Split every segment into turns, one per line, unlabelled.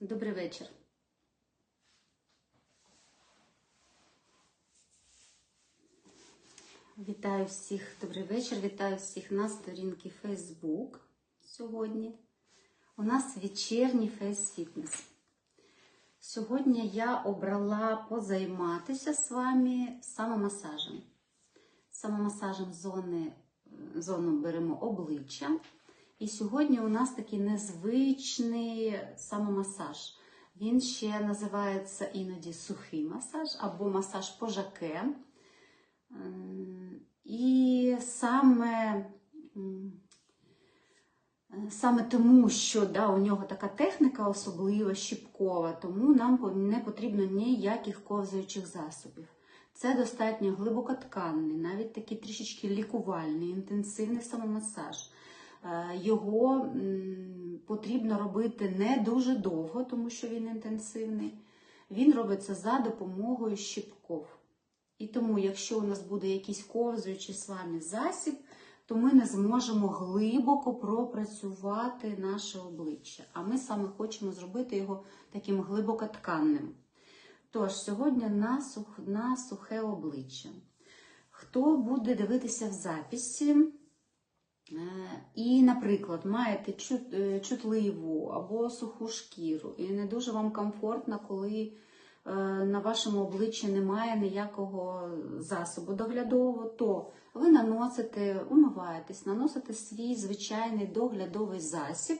Добрий вечір. Вітаю всіх, добрий вечір. Вітаю всіх на сторінці Facebook сьогодні. У нас вечірній фейс-фітнес. Сьогодні я обрала позайматися з вами самомасажем. Самомасажем зони, зону беремо обличчя. І сьогодні у нас такий незвичний самомасаж. Він ще називається іноді сухий масаж або масаж пожаке. І саме, саме тому, що да, у нього така техніка особлива, щіпкова, тому нам не потрібно ніяких ковзаючих засобів. Це достатньо глибокотканний, навіть такий трішечки лікувальний, інтенсивний самомасаж. Е, Його потрібно робити не дуже довго, тому що він інтенсивний. Він робиться за допомогою щіпков. І тому, якщо у нас буде якийсь ковзуючий з вами засіб, то ми не зможемо глибоко пропрацювати наше обличчя. А ми саме хочемо зробити його таким глибокотканним. Тож, сьогодні на, сух, на сухе обличчя. Хто буде дивитися в записі, і, наприклад, маєте е, чутливу або суху шкіру, і не дуже вам комфортно, коли е, на вашому обличчі немає ніякого засобу доглядового, то ви наносите, умиваєтесь, наносите свій звичайний доглядовий засіб.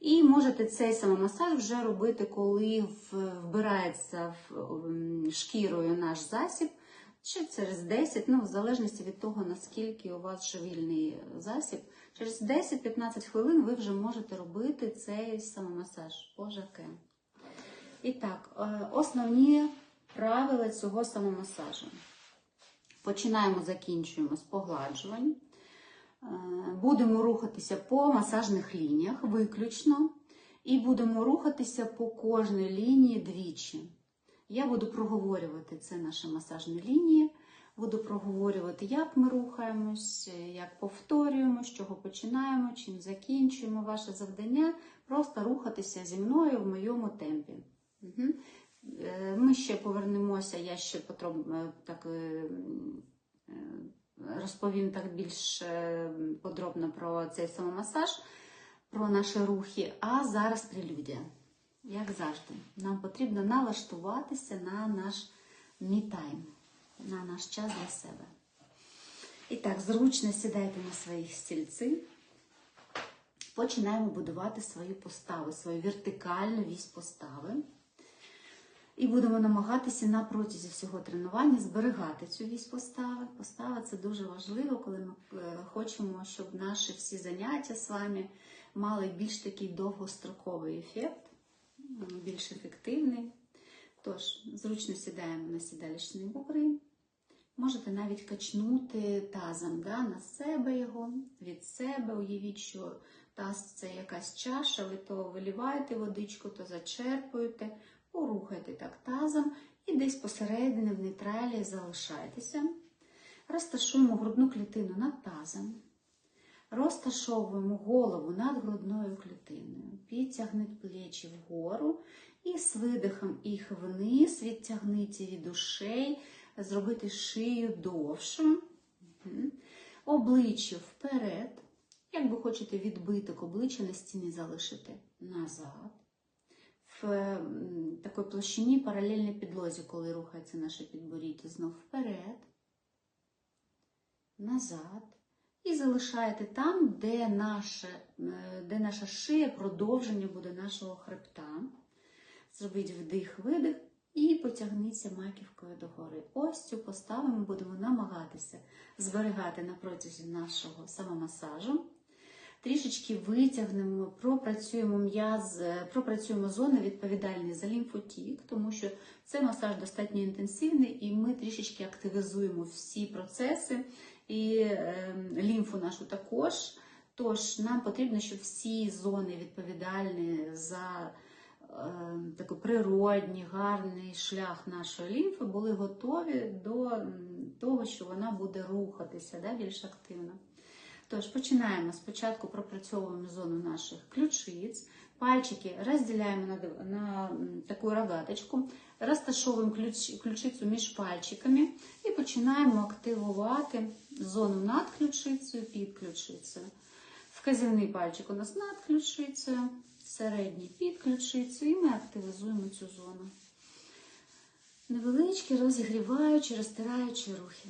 І можете цей самомасаж вже робити, коли вбирається шкірою наш засіб, чи через 10, ну, в залежності від того, наскільки у вас живільний засіб, через 10-15 хвилин ви вже можете робити цей самомасаж пожаке. І так, е, основні правила цього самомасажу. Починаємо, закінчуємо з погладжувань. Е, Будемо рухатися по масажних лініях виключно, і будемо рухатися по кожній лінії двічі. Я буду проговорювати це наші масажні лінії, буду проговорювати, як ми рухаємось, як повторюємо, з чого починаємо, чим закінчуємо ваше завдання. Просто рухатися зі мною в моєму темпі. Угу. Ми ще повернемося, я ще потроб, е, так, е, розповім так більш подробно про цей самомасаж, про наші рухи, а зараз прелюдія. Як завжди, нам потрібно налаштуватися на наш мітайм, на наш час для себе. І так, зручно сідайте на своїх стільці. Починаємо будувати свою поставу, свою вертикальну вісь постави. І будемо намагатися на протязі всього тренування зберігати цю вісь постави. Постава це дуже важливо, коли ми е, хочемо, щоб наші всі заняття з вами мали більш такий довгостроковий ефект, більш ефективний. Тож, зручно сідаємо на сідалічні бугри. Можете навіть качнути тазом да, на себе його, від себе. Уявіть, що таз це якась чаша, ви то виліваєте водичку, то зачерпуєте, порухайте так тазом і десь посередині в нейтралі залишайтеся. Розташуємо грудну клітину над тазом. Розташовуємо голову над грудною клітиною. Підтягніть плечі вгору і з видихом їх вниз, відтягніть від ушей, зробити шию довшу. Обличчя вперед. Як ви хочете відбиток обличчя на стіні залишити назад. В такій площині паралельній підлозі, коли рухається наше підборіддя, знов вперед, назад. І залишаєте там, де наша, е, де наша шия, продовження буде нашого хребта. Зробіть вдих-видих і потягніться маківкою догори. Ось цю поставу ми будемо намагатися зберігати на протязі нашого самомасажу. Трішечки витягнемо, пропрацюємо м'яз, пропрацюємо зони відповідальні за лімфотік, тому що це масаж достатньо інтенсивний, і ми трішечки активізуємо всі процеси і е, лімфу нашу також. Тож нам потрібно, щоб всі зони відповідальні за е, такий природній, гарний шлях нашої лімфи були готові до того, що вона буде рухатися да, більш активно. Тож починаємо. Спочатку пропрацьовуємо зону наших ключиць, Пальчики разделяем на, на м, таку рогаточку, розташовуємо ключ, ключицю між пальчиками і починаємо активувати зону над ключицею, під ключицею. Вказівний пальчик у нас над ключицею, середній під ключицею, і ми активізуємо цю зону. Невеличкі розігріваючі, розтираючі рухи.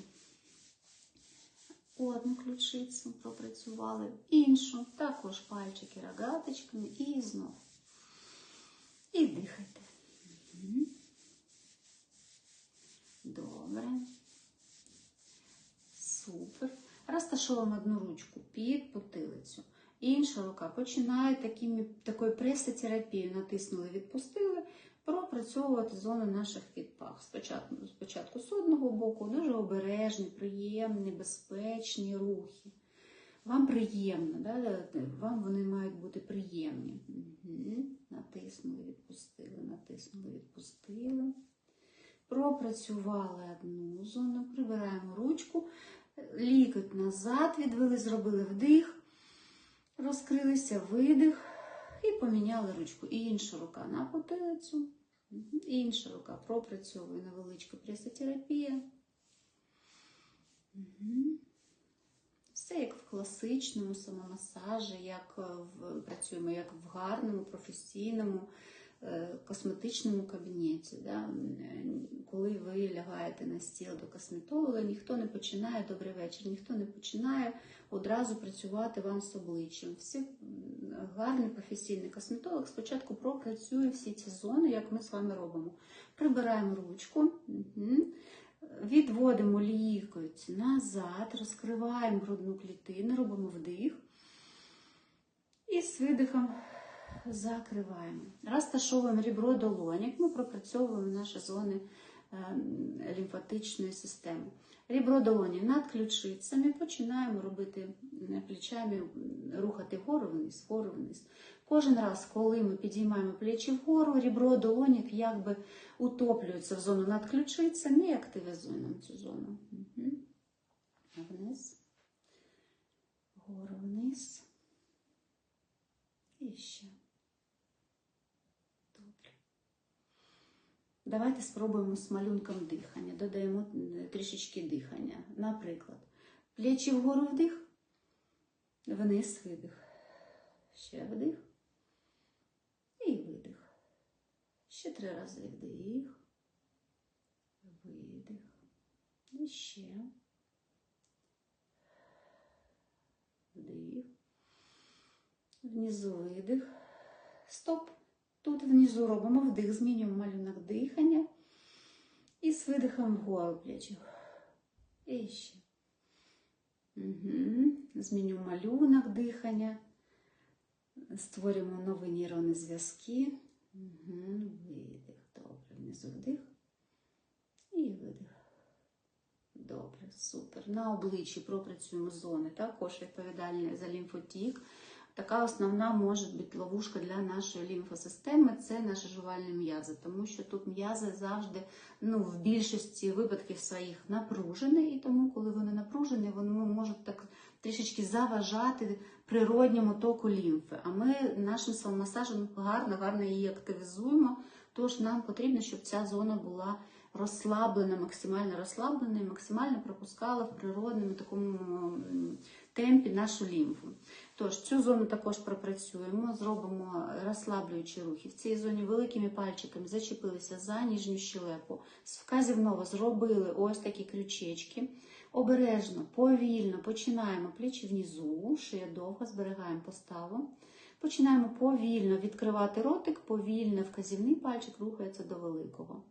Одну ключицю пропрацювали, іншу, також пальчики рогаточками і знов. І дихайте. Добре. Супер. Розташовуємо одну ручку під потилицю. Інша рука починає такими, такою пресотерапією. Натиснули, відпустили, пропрацьовувати зони наших підпах. Спочатку, спочатку з одного боку, дуже обережні, приємні, безпечні рухи. Вам приємно, да? вам вони мають бути приємні. Угу. Натиснули, відпустили, натиснули, відпустили. Пропрацювали одну зону, прибираємо ручку, лікоть назад, відвели, зробили вдих, розкрилися, видих і поміняли ручку. І інша рука на потилицю, і інша рука пропрацьовує невеличка пресотерапія. Все як в класичному самомасажі, як е, в, працюємо як в гарному, професійному, косметичному кабінеті. Да? Е, Коли ви лягаєте на стіл до косметолога, ніхто не починає добрий вечір, ніхто не починає одразу працювати вам з обличчям. Всі гарний професійний косметолог спочатку пропрацює всі ці зони, як ми з вами робимо. Прибираємо ручку. Відводимо лікоть назад, розкриваємо грудну клітину, робимо вдих. І з видихом закриваємо. Розташовуємо ребро долонік, ми пропрацьовуємо наші зони е, лімфатичної системи. Ребро долоні над ключицями починаємо робити е, плечами, рухати вгору вниз, вгору вниз. Кожен раз, коли ми підіймаємо плечі вгору, ребро долонік якби утоплюється в зону над ключицями і активізуємо цю зону. Угу. Вниз, вгору вниз. І ще. Добре. Давайте спробуємо з малюнком дихання. Додаємо е, трішечки дихання. Наприклад, плечі вгору вдих, вниз видих. Ще вдих. І видих. Ще три рази вдих. Видих. І ще. Вдих. Внизу видих. Стоп. Тут внизу робимо вдих, змінюємо малюнок дихання. І з видихом вгору. І ще. Угу. Змінюємо малюнок дихання. Створюємо нові нейронні зв'язки. Угу. Видих. Добре. Внизу вдих. І видих. Добре, супер. На обличчі пропрацюємо зони, також відповідальні за лімфотік. Така основна може бути ловушка для нашої лімфосистеми це наші жувальні м'язи, тому що тут м'язи завжди ну, в більшості випадків своїх напружені, і тому, коли вони напружені, вони можуть так трішечки заважати природньому току лімфи. А ми нашим самомасажем гарно, гарно її активізуємо. Тож нам потрібно, щоб ця зона була розслаблена, максимально розслаблена і максимально пропускала в природному такому темпі нашу лімфу. Тож цю зону також пропрацюємо, зробимо розслаблюючі рухи. В цій зоні великими пальчиками зачепилися за ніжню щелепу. З вказівного зробили ось такі крючечки. Обережно, повільно починаємо плечі внизу, шия довго, зберігаємо поставу. Починаємо повільно відкривати ротик, повільно вказівний пальчик рухається до великого.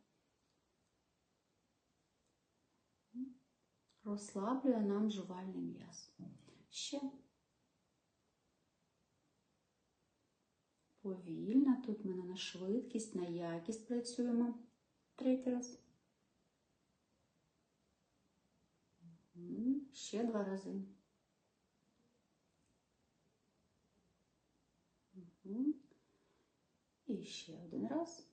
Розслаблює нам жувальний м'яз. Ще. Повільно, тут ми на швидкість, на якість працюємо. Третій раз. Ще два рази. І ще один раз.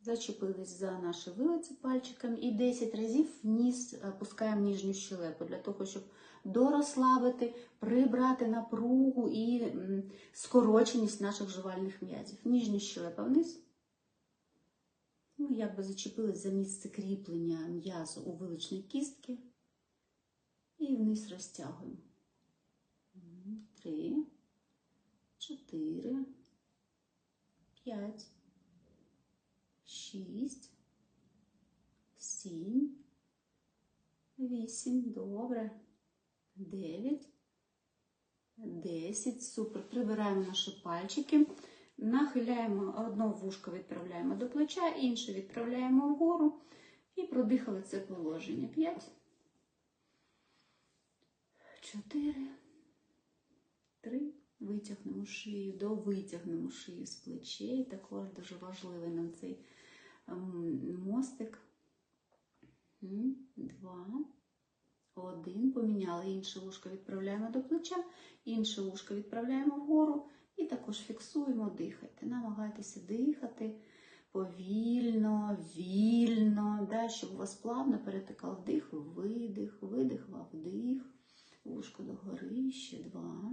Зачепились за наші вилиці пальчиком і 10 разів вниз опускаємо нижню щелепу для того, щоб дорозслабити, прибрати напругу і скороченість наших жувальних м'язів. Нижня щелепа вниз. Ми якби зачепились за місце кріплення м'язу у виличній кістки. І вниз розтягуємо. Три, чотири, п'ять, шість, сім, вісім. Добре. Дев'ять, десять. Супер. Прибираємо наші пальчики. Нахиляємо одне вушко відправляємо до плеча, інше відправляємо вгору і продихали це положення. П'ять. Чотири. Три. Витягнемо шию, довитягнемо шию з плечей. Також дуже важливий нам цей ем, мостик. Два. Один. Поміняли інше вушко відправляємо до плеча, інше вушко відправляємо вгору і також фіксуємо, дихайте. Намагайтеся дихати повільно, вільно, да, щоб у вас плавно перетикав вдих, видих, видих, вдих, вушко догори, ще два.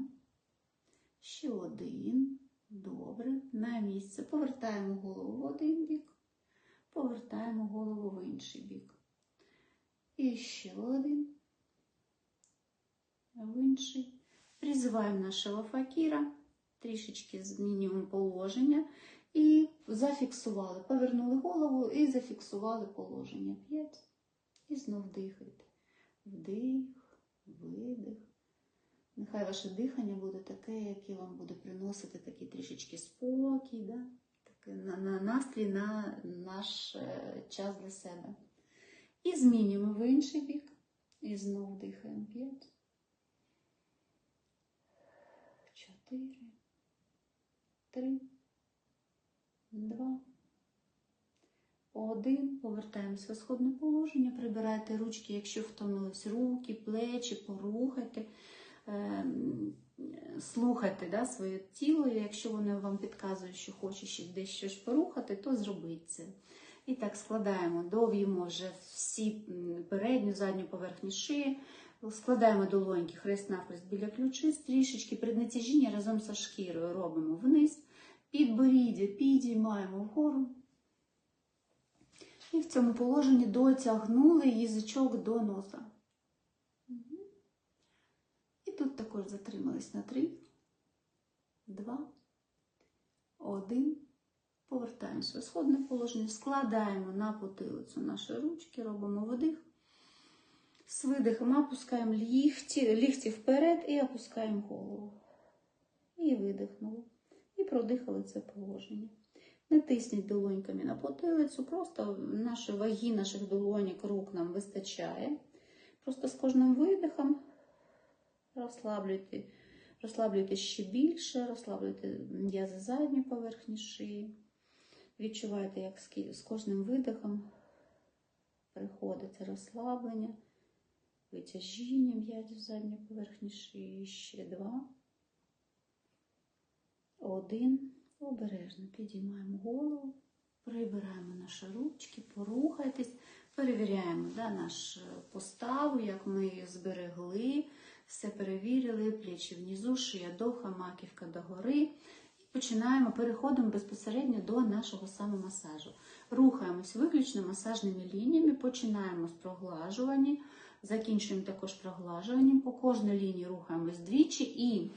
Ще один. Добре. На місце. Повертаємо голову в один бік. Повертаємо голову в інший бік. І ще один. В інший. Призиваємо нашого факіра. Трішечки змінюємо положення. І зафіксували. Повернули голову і зафіксували положення. П'ять. І знов дихайте. Вдих, видих. Нехай ваше дихання буде таке, яке вам буде приносити такий трішечки спокій, да? такий на, на настрій на наш е, час для себе. І змінюємо в інший бік. І знову дихаємо. П'ять. Чотири. Три. Два. Один. Повертаємося в сходне положення. Прибирайте ручки, якщо втомились руки, плечі, порухайте. Ем, слухайте да, своє тіло, і якщо воно вам підказує, що хоче ще десь щось порухати, то зробіть це. І так складаємо, дов'ємо вже всі передню, задню поверхню шиї, складаємо долоньки хрест-навхрест біля ключиць, трішечки преднатяжіння разом з шкірою робимо вниз, підборіддя підіймаємо вгору. І в цьому положенні дотягнули язичок до носа. І тут також затримались на 3, 2, 1. Повертаємося в сходне положення, складаємо на потилицю наші ручки, робимо вдих. З видихом опускаємо ліхті, ліхті вперед і опускаємо голову. І видихнули. І продихали це положення. Не тисніть долоньками на потилицю, просто нашої ваги, наших долоньок, рук нам вистачає. Просто з кожним видихом розслаблюйте, розслаблюйте ще більше, розслаблюйте м'язи задньої поверхні шиї. Відчувайте, як з кожним видихом приходить розслаблення, витяжіння м'язів задньої поверхні шиї. Ще два. Один. Обережно підіймаємо голову, прибираємо наші ручки, порухайтесь, перевіряємо да, нашу поставу, як ми її зберегли, все перевірили, плечі внизу, шия доха, маківка догори. І починаємо, переходимо безпосередньо до нашого самомасажу. Рухаємось виключно масажними лініями, починаємо з проглажування, закінчуємо також проглажуванням. По кожній лінії рухаємось двічі і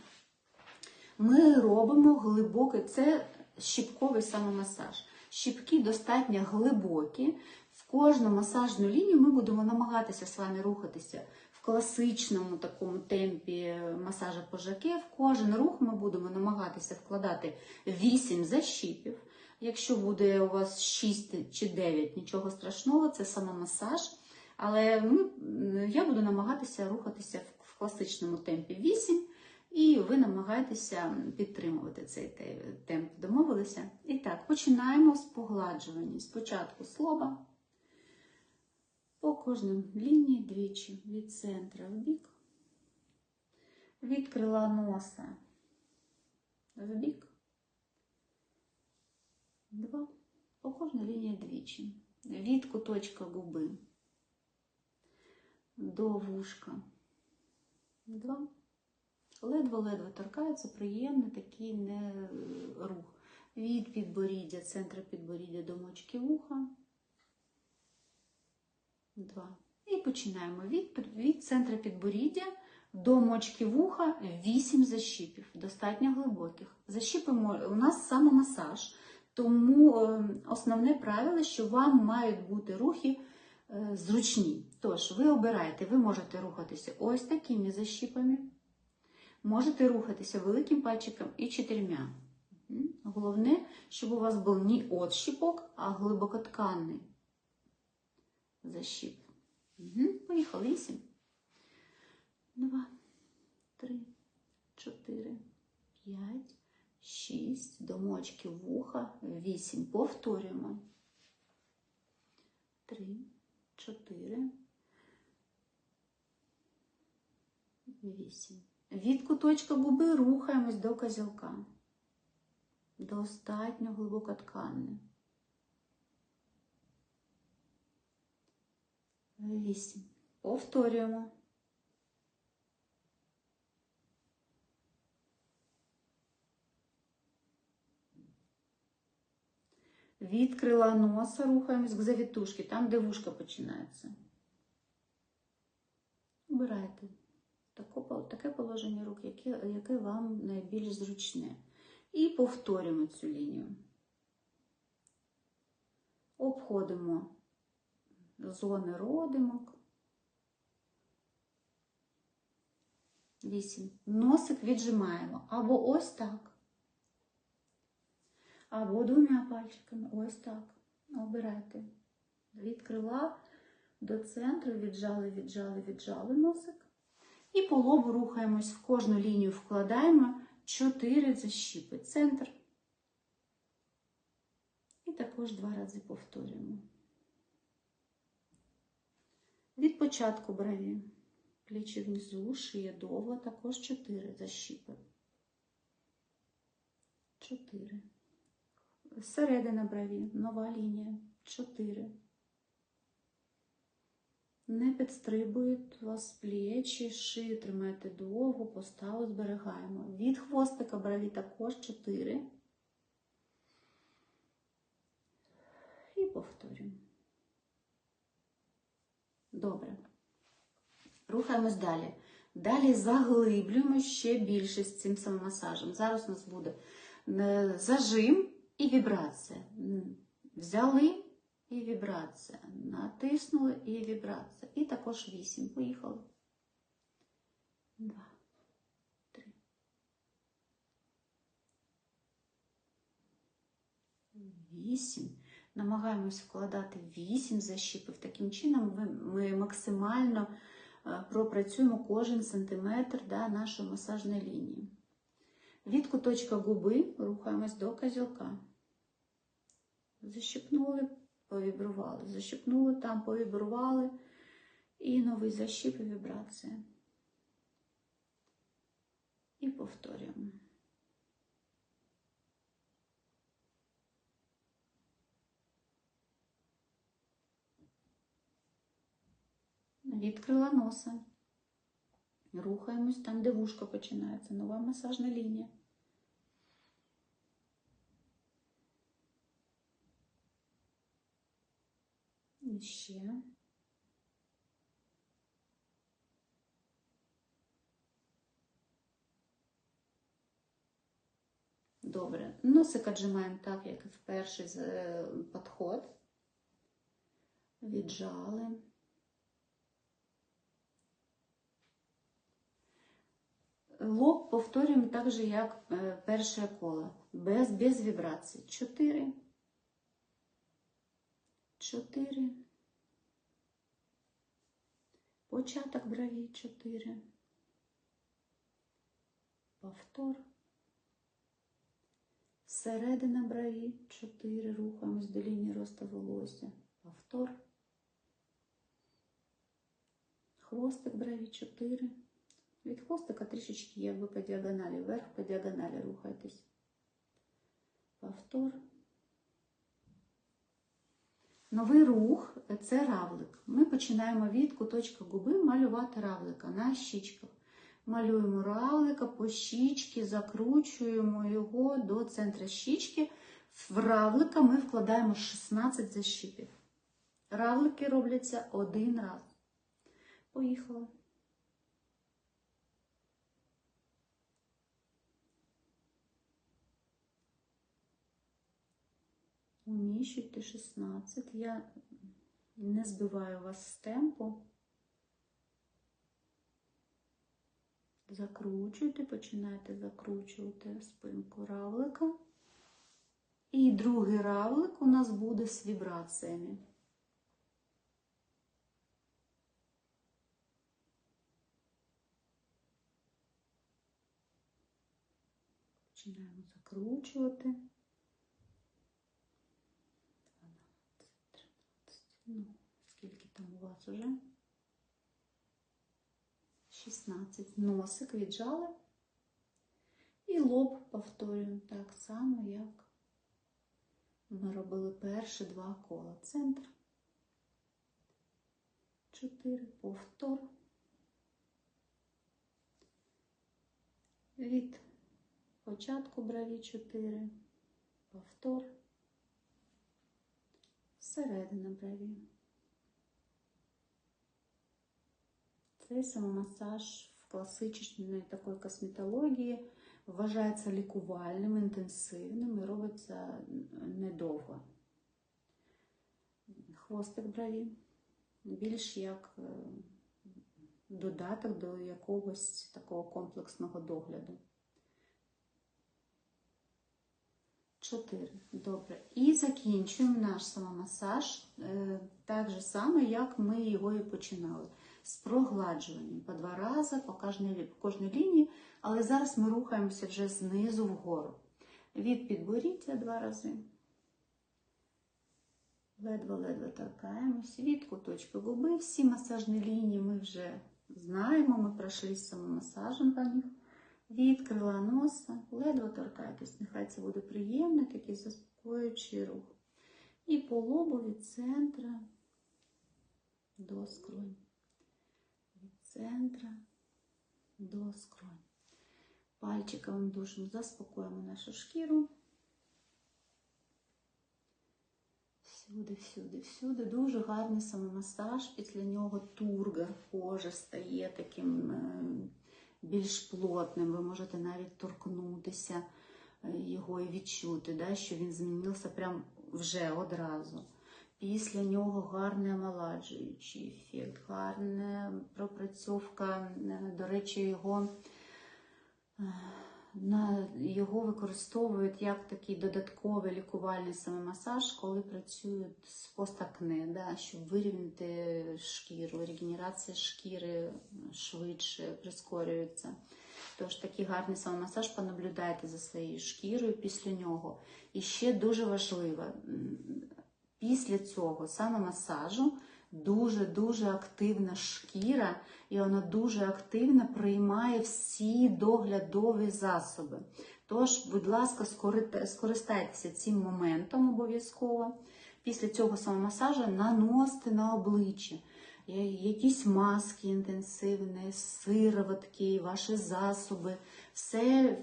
ми робимо глибокий, це щіпковий самомасаж. Щіпки достатньо глибокі. В кожну масажну лінію ми будемо намагатися з вами рухатися в класичному такому темпі масажа пожаки. В кожен рух ми будемо намагатися вкладати 8 защіпів. Якщо буде у вас 6 чи 9, нічого страшного, це самомасаж. Але ми, я буду намагатися рухатися в- в класичному темпі 8. І ви намагаєтеся підтримувати цей темп. Домовилися? І так, починаємо з погладжування. Спочатку слова. По кожній лінії двічі від центра в бік, від крила носа в бік. Два. По кожній лінії двічі. Від куточка губи до вушка. Два. Ледве-ледве торкається, приємний такий не рух. Від підборіддя, центра підборіддя до мочки вуха. Два. І починаємо від, від центра підборіддя до мочки вуха 8 защіпів, достатньо глибоких. Защіпимо у нас самомасаж, тому е, основне правило, що вам мають бути рухи зручні. Тож, ви обираєте, ви можете рухатися ось такими защіпами, можете рухатися великим пальчиком і чотирма. Головне, щоб у вас був не отщіпок, а глибокотканний защіп. Поїхали. Вісім. Два, три, чотири, п'ять, шість. До мочки вуха. Вісім. Повторюємо. Три, чотири. Вісім. Від куточка губи рухаємось до козілка. Достатньо глибокотканне. Вісім. Повторюємо. Від крила носа рухаємось к завітушки, там, де вушка починається. Обирайте таке положення рук, яке, яке вам найбільш зручне. І повторюємо цю лінію. Обходимо зони родимок. Вісім. Носик віджимаємо або ось так, або двома пальчиками, ось так. Обирайте. Від крила до центру віджали, віджали, віджали носик. І по лобу рухаємось в кожну лінію, вкладаємо 4 защіпи. Центр. І також два рази повторюємо. Від початку брові. Плечі внизу, шия довга, також 4 защіпи. 4. Середина брові, нова лінія. 4. Не підстрибують вас плечі, шию тримайте довго, поставу зберігаємо. Від хвостика брові також 4. І повторюємо. Добре. Рухаємось далі. Далі заглиблюємо ще більше з цим самомасажем. Зараз у нас буде е, зажим і вібрація. Взяли і вібрація. Натиснули і вібрація. І також вісім. Поїхали. Два, три. Вісім. Намагаємось вкладати вісім защіпів. Таким чином ми, ми максимально е, пропрацюємо кожен сантиметр да, нашої масажної лінії. Від куточка губи рухаємось до козілка. Защипнули, повібрували, защипнули там, повібрували. І новий защіп і вібрація. І повторюємо. Відкрила носа. Рухаємось там, де вушко починається. Нова масажна лінія. І ще. Добре. Носик отжимаємо так, як в перший е, підход. Віджали. Лоб повторюємо так же, як е, перше коло, без, без вібрацій. Чотири. Чотири. Початок брові чотири. Повтор. Середина брові чотири. Рухаємось до лінії росту волосся. Повтор. Хвостик брові чотири. Від хвостика трішечки якби по діагоналі, вверх по діагоналі рухайтесь. Повтор. Новий рух це равлик. Ми починаємо від куточка губи малювати равлика на щічках. Малюємо равлика по щічці, закручуємо його до центра щічки. В равлика ми вкладаємо 16 защіпів. Равлики робляться один раз. Поїхали. Уміщуйте 16. Я не збиваю вас з темпу. Закручуйте, починайте закручувати спинку равлика. І другий равлик у нас буде з вібраціями. Починаємо закручувати. Ну, скільки там у вас уже? 16. Носик віджали. І лоб повторюємо так само, як ми робили перші два кола. Центр. 4. Повтор. Від початку брові 4. Повтор. Середина брові. Цей самомасаж в класичній такої косметології вважається лікувальним, інтенсивним і робиться недовго. Хвостик брові більш як е, додаток до якогось такого комплексного догляду. Чотири. Добре. І закінчуємо наш самомасаж е, так же само, як ми його і починали. З прогладжуванням по два рази по кожній, по кожній лінії, але зараз ми рухаємося вже знизу вгору. Від підборіддя два рази. Ледве-ледве торкаємось. Від куточка губи. Всі масажні лінії ми вже знаємо, ми пройшли з самомасажем по них. Від крила носа, ледве торкайтесь. Нехай це буде приємний, такий заспокоюючий рух. І по лобу від центра до скронь. Від центра до скронь. Пальчиковим душем заспокоїмо нашу шкіру. Всюди, всюди, всюди. Дуже гарний самомасаж. Після нього тургор кожа стає таким е, більш плотним. Ви можете навіть торкнутися е, його і відчути, да, що він змінився прям вже одразу. Після нього гарний омоладжуючий ефект, гарна пропрацьовка, е, до речі, його. Е, на його використовують як такий додатковий лікувальний самомасаж, коли працюють з постакне, да, щоб вирівняти шкіру, регенерація шкіри швидше прискорюється. Тож такий гарний самомасаж, понаблюдайте за своєю шкірою після нього. І ще дуже важливо, після цього самомасажу дуже-дуже активна шкіра, і вона дуже активно приймає всі доглядові засоби. Тож, будь ласка, скористайтеся цим моментом обов'язково. Після цього самомасажу наносите на обличчя якісь маски інтенсивні, сироватки, ваші засоби, все,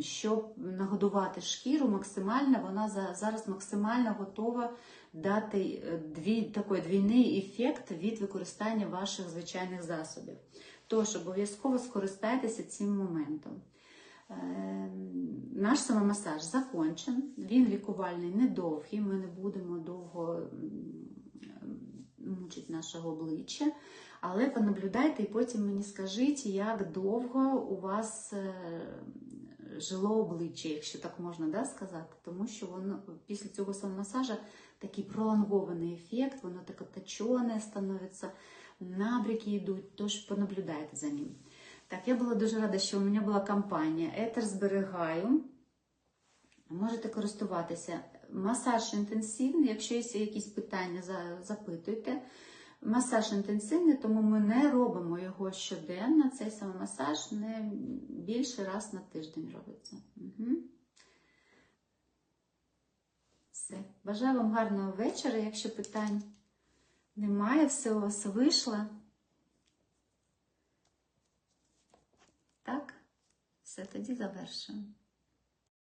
щоб нагодувати шкіру максимально, вона зараз максимально готова дати е, дві, такий двійний ефект від використання ваших звичайних засобів. Тож обов'язково скористайтеся цим моментом. Е, Наш самомасаж закончен, він лікувальний недовгий, ми не будемо довго мучити наше обличчя, але понаблюдайте і потім мені скажіть, як довго у вас е, жило обличчя, якщо так можна да, сказати, тому що воно після цього самомасажа такий пролонгований ефект, воно таке точене становиться, набряки йдуть, тож понаблюдайте за ним. Так, я була дуже рада, що у мене була компанія. Етер зберігаю. Можете користуватися. Масаж інтенсивний, якщо є якісь питання, запитуйте. Масаж інтенсивний, тому ми не робимо його щоденно. Цей самомасаж не більше раз на тиждень робиться. Угу. Все. Бажаю вам гарного вечора. Якщо питань немає, все у вас вийшло. Так, все тоді завершуємо.